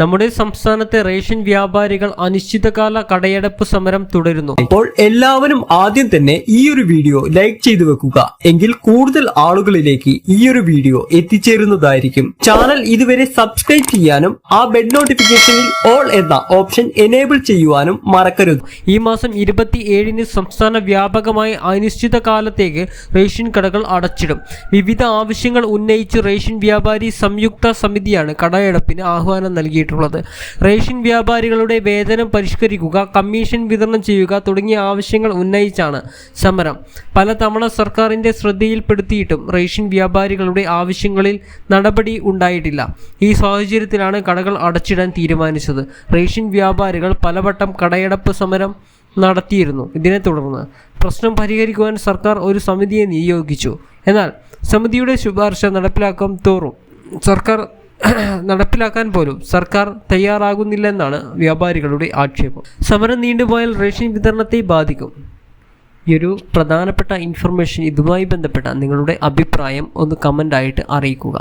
നമ്മുടെ സംസ്ഥാനത്തെ റേഷൻ വ്യാപാരികൾ അനിശ്ചിതകാല കടയടപ്പ് സമരം തുടരുന്നു. അപ്പോൾ എല്ലാവരും ആദ്യം തന്നെ ഈ ഒരു വീഡിയോ ലൈക്ക് ചെയ്തു വെക്കുക. എങ്കിൽ കൂടുതൽ ആളുകളിലേക്ക് ഈ ഒരു വീഡിയോ എത്തിച്ചേരുന്നതായിരിക്കും. ചാനൽ ഇതുവരെ സബ്സ്ക്രൈബ് ചെയ്യാനും ആ ബെഡ് നോട്ടിഫിക്കേഷനിൽ ഓൾ എന്ന ഓപ്ഷൻ എനേബിൾ ചെയ്യുവാനും മറക്കരുത്. ഈ മാസം ഇരുപത്തി ഏഴിന് സംസ്ഥാന വ്യാപകമായി അനിശ്ചിതകാലത്തേക്ക് റേഷൻ കടകൾ അടച്ചിടും. വിവിധ ആവശ്യങ്ങൾ ഉന്നയിച്ച് റേഷൻ വ്യാപാരി സംയുക്ത സമിതിയാണ് കടയടപ്പിന് ആഹ്വാനം നൽകിയിട്ടുള്ളത്. റേഷൻ വ്യാപാരികളുടെ വേതനം പരിഷ്കരിക്കുക കമ്മീഷൻ വിതരണം ചെയ്യുക തുടങ്ങിയ ആവശ്യങ്ങൾ ഉന്നയിച്ചാണ് സമരം. പലതവണ സർക്കാരിന്റെ ശ്രദ്ധയിൽപ്പെടുത്തിയിട്ടും റേഷൻ വ്യാപാരികളുടെ ആവശ്യങ്ങളിൽ നടപടി ഉണ്ടായിട്ടില്ല. ഈ സാഹചര്യത്തിലാണ് കടകൾ അടച്ചിടാൻ തീരുമാനിച്ചത്. റേഷൻ വ്യാപാരികൾ പലവട്ടം കടയടപ്പ് സമരം നടത്തിയിരുന്നു. ഇതിനെ തുടർന്ന് പ്രശ്നം പരിഹരിക്കുവാൻ സർക്കാർ ഒരു സമിതിയെ നിയോഗിച്ചു. എന്നാൽ സമിതിയുടെ ശുപാർശ നടപ്പിലാക്കും തോറും സർക്കാർ നടപ്പിലാക്കാൻ പോലും സർക്കാർ തയ്യാറാകുന്നില്ലെന്നാണ് വ്യാപാരികളുടെ ആക്ഷേപം. സമരം നീണ്ടുപോയാൽ റേഷൻ വിതരണത്തെ ബാധിക്കും. ഈ ഒരു പ്രധാനപ്പെട്ട ഇൻഫർമേഷൻ ഇതുമായി ബന്ധപ്പെട്ട നിങ്ങളുടെ അഭിപ്രായം ഒന്ന് കമന്റായിട്ട് അറിയിക്കുക.